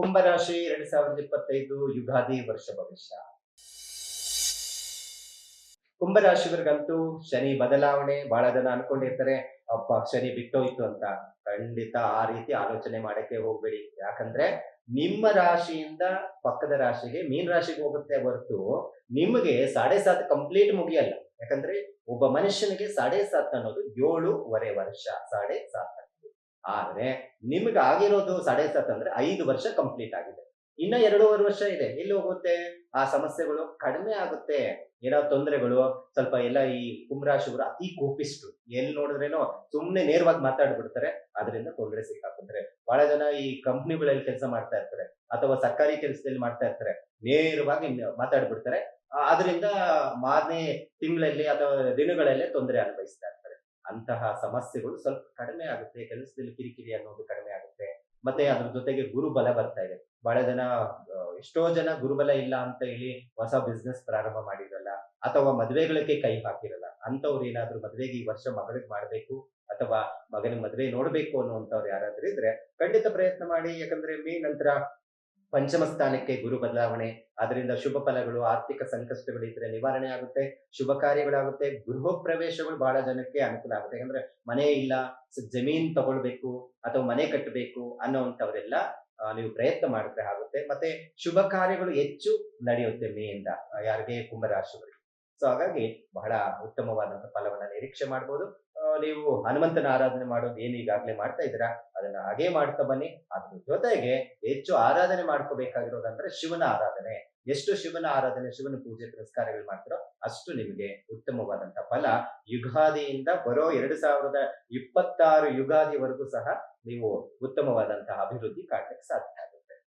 ಕುಂಭರಾಶಿ ಎರಡ್ ಸಾವಿರದ ಇಪ್ಪತ್ತೈದು ಯುಗಾದಿ ವರ್ಷ ಭವಿಷ್ಯ. ಕುಂಭರಾಶಿವರಿಗಂತೂ ಶನಿ ಬದಲಾವಣೆ ಬಹಳ ಜನ ಅನ್ಕೊಂಡಿರ್ತಾರೆ. ಅಪ್ಪ ಶನಿ ಬಿಟ್ಟೋಯ್ತು ಅಂತ. ಖಂಡಿತ ಆ ರೀತಿ ಆಲೋಚನೆ ಮಾಡಕ್ಕೆ ಹೋಗ್ಬೇಡಿ. ಯಾಕಂದ್ರೆ ನಿಮ್ಮ ರಾಶಿಯಿಂದ ಪಕ್ಕದ ರಾಶಿಗೆ, ಮೀನ್ ರಾಶಿಗೆ ಹೋಗುತ್ತೆ ಹೊರತು ನಿಮಗೆ ಸಾಡೆ ಸಾತ್ ಕಂಪ್ಲೀಟ್ ಮುಗಿಯಲ್ಲ. ಯಾಕಂದ್ರೆ ಒಬ್ಬ ಮನುಷ್ಯನಿಗೆ ಸಾಡೆ ಸಾತ್ ಅನ್ನೋದು ಏಳೂವರೆ ವರ್ಷ. ಸಾಡೆ ಸಾತ್ ಆದ್ರೆ ನಿಮ್ಗೆ ಆಗಿರೋದು ಸಾಡೆ ಅಂದ್ರೆ ಐದು ವರ್ಷ ಕಂಪ್ಲೀಟ್ ಆಗಿದೆ. ಇನ್ನ ಎರಡೂವರೆ ವರ್ಷ ಇದೆ. ಎಲ್ಲಿ ಹೋಗುತ್ತೆ? ಆ ಸಮಸ್ಯೆಗಳು ಕಡಿಮೆ ಆಗುತ್ತೆ. ಏನೋ ತೊಂದರೆಗಳು, ಸ್ವಲ್ಪ ಎಲ್ಲ ಈ ಕುಂಭರಾಶಿಗಳು ಅತಿ ಕೋಪಿಸ್ಟ್ರು ಎಲ್ಲಿ ನೋಡಿದ್ರೇನೋ ಸುಮ್ನೆ ನೇರವಾಗಿ ಮಾತಾಡ್ಬಿಡ್ತಾರೆ. ಅದರಿಂದ ತೊಂದರೆ ಸಿಕ್ಕಾಕೊಂಡ್ರೆ. ಬಹಳ ಜನ ಈ ಕಂಪ್ನಿಗಳಲ್ಲಿ ಕೆಲಸ ಮಾಡ್ತಾ ಇರ್ತಾರೆ. ಅಥವಾ ಸರ್ಕಾರಿ ಕೆಲಸದಲ್ಲಿ ಮಾಡ್ತಾ ಇರ್ತಾರೆ. ನೇರವಾಗಿ ಮಾತಾಡ್ಬಿಡ್ತಾರೆ. ಅದರಿಂದ ಮಾರನೇ ತಿಂಗಳಲ್ಲಿ ಅಥವಾ ದಿನಗಳಲ್ಲೇ ತೊಂದರೆ ಅನುಭವಿಸ್ತಾ ಇರ್ತಾರೆ ಅಂತಹ ಸಮಸ್ಯೆಗಳು ಸ್ವಲ್ಪ ಕಡಿಮೆ ಆಗುತ್ತೆ, ಕೆಲಸದಲ್ಲಿ ಕಿರಿಕಿರಿ ಅನ್ನೋದು ಕಡಿಮೆ ಆಗುತ್ತೆ. ಮತ್ತೆ ಅದ್ರ ಜೊತೆಗೆ ಗುರುಬಲ ಬರ್ತಾ ಇದೆ. ಬಹಳ ಜನ ಎಷ್ಟೋ ಜನ ಗುರುಬಲ ಇಲ್ಲ ಅಂತ ಹೇಳಿ ಹೊಸ ಬಿಸ್ನೆಸ್ ಪ್ರಾರಂಭ ಮಾಡಿರಲ್ಲ ಅಥವಾ ಮದುವೆಗಳಿಗೆ ಕೈ ಹಾಕಿರಲ್ಲ ಅಂತವ್ರು ಏನಾದ್ರೂ ಮದ್ವೆಗೆ ಈ ವರ್ಷ ಮಗಳಿಗೆ ಮಾಡ್ಬೇಕು, ಅಥವಾ ಮಗನ ಮದುವೆ ನೋಡ್ಬೇಕು ಅನ್ನುವಂಥವ್ರು ಯಾರಾದ್ರೂ ಇದ್ರೆ ಖಂಡಿತ ಪ್ರಯತ್ನ ಮಾಡಿ, ಯಾಕಂದ್ರೆ ಮೇ ನಂತರ ಪಂಚಮ ಸ್ಥಾನಕ್ಕೆ ಗುರು ಬದಲಾವಣೆ. ಅದರಿಂದ ಶುಭ ಫಲಗಳು ಆರ್ಥಿಕ ಸಂಕಷ್ಟಗಳು ಇದ್ರೆ ನಿವಾರಣೆ ಆಗುತ್ತೆ ಶುಭ ಕಾರ್ಯಗಳಾಗುತ್ತೆ ಗೃಹ ಪ್ರವೇಶಗಳು ಬಹಳ ಜನಕ್ಕೆ ಅನುಕೂಲ ಆಗುತ್ತೆ. ಯಾಕಂದ್ರೆ ಮನೆ ಇಲ್ಲ ಜಮೀನ್ ತಗೊಳ್ಬೇಕು ಅಥವಾ ಮನೆ ಕಟ್ಟಬೇಕು ಅನ್ನೋಂಥವರೆಲ್ಲ ನೀವು ಪ್ರಯತ್ನ ಮಾಡಿದ್ರೆ ಆಗುತ್ತೆ. ಮತ್ತೆ ಶುಭ ಕಾರ್ಯಗಳು ಹೆಚ್ಚು ನಡೆಯುತ್ತೆ ಮೇಯಿಂದ ಇಂದ ಯಾರಿಗೆ ಕುಂಭರಾಶಿಗಳು ಸೊ ಹಾಗಾಗಿ ಬಹಳ ಉತ್ತಮವಾದಂತಹ ಫಲವನ್ನ ನಿರೀಕ್ಷೆ ಮಾಡ್ಬೋದು. ಆ, ನೀವು ಹನುಮಂತನ ಆರಾಧನೆ ಮಾಡೋದು ಏನು ಈಗಾಗಲೇ ಮಾಡ್ತಾ ಇದ್ದೀರಾ? ಅದನ್ನ ಹಾಗೆ ಮಾಡ್ತಾ ಬನ್ನಿ. ಅದ್ರ ಜೊತೆಗೆ ಹೆಚ್ಚು ಆರಾಧನೆ ಮಾಡ್ಕೋಬೇಕಾಗಿರೋದಂದ್ರೆ ಶಿವನ ಆರಾಧನೆ. ಎಷ್ಟು ಶಿವನ ಆರಾಧನೆ, ಶಿವನ ಪೂಜೆ ಪುರಸ್ಕಾರಗಳು ಮಾಡ್ತಾರೋ ಅಷ್ಟು ನಿಮಗೆ ಉತ್ತಮವಾದಂತ ಫಲ ಯುಗಾದಿಯಿಂದ ಬರೋ ಎರಡು ಸಾವಿರದ ಇಪ್ಪತ್ತಾರು ಯುಗಾದಿವರೆಗೂ ಸಹ ನೀವು ಉತ್ತಮವಾದಂತಹ ಅಭಿವೃದ್ಧಿ ಕಾಣಲಿಕ್ಕೆ ಸಾಧ್ಯ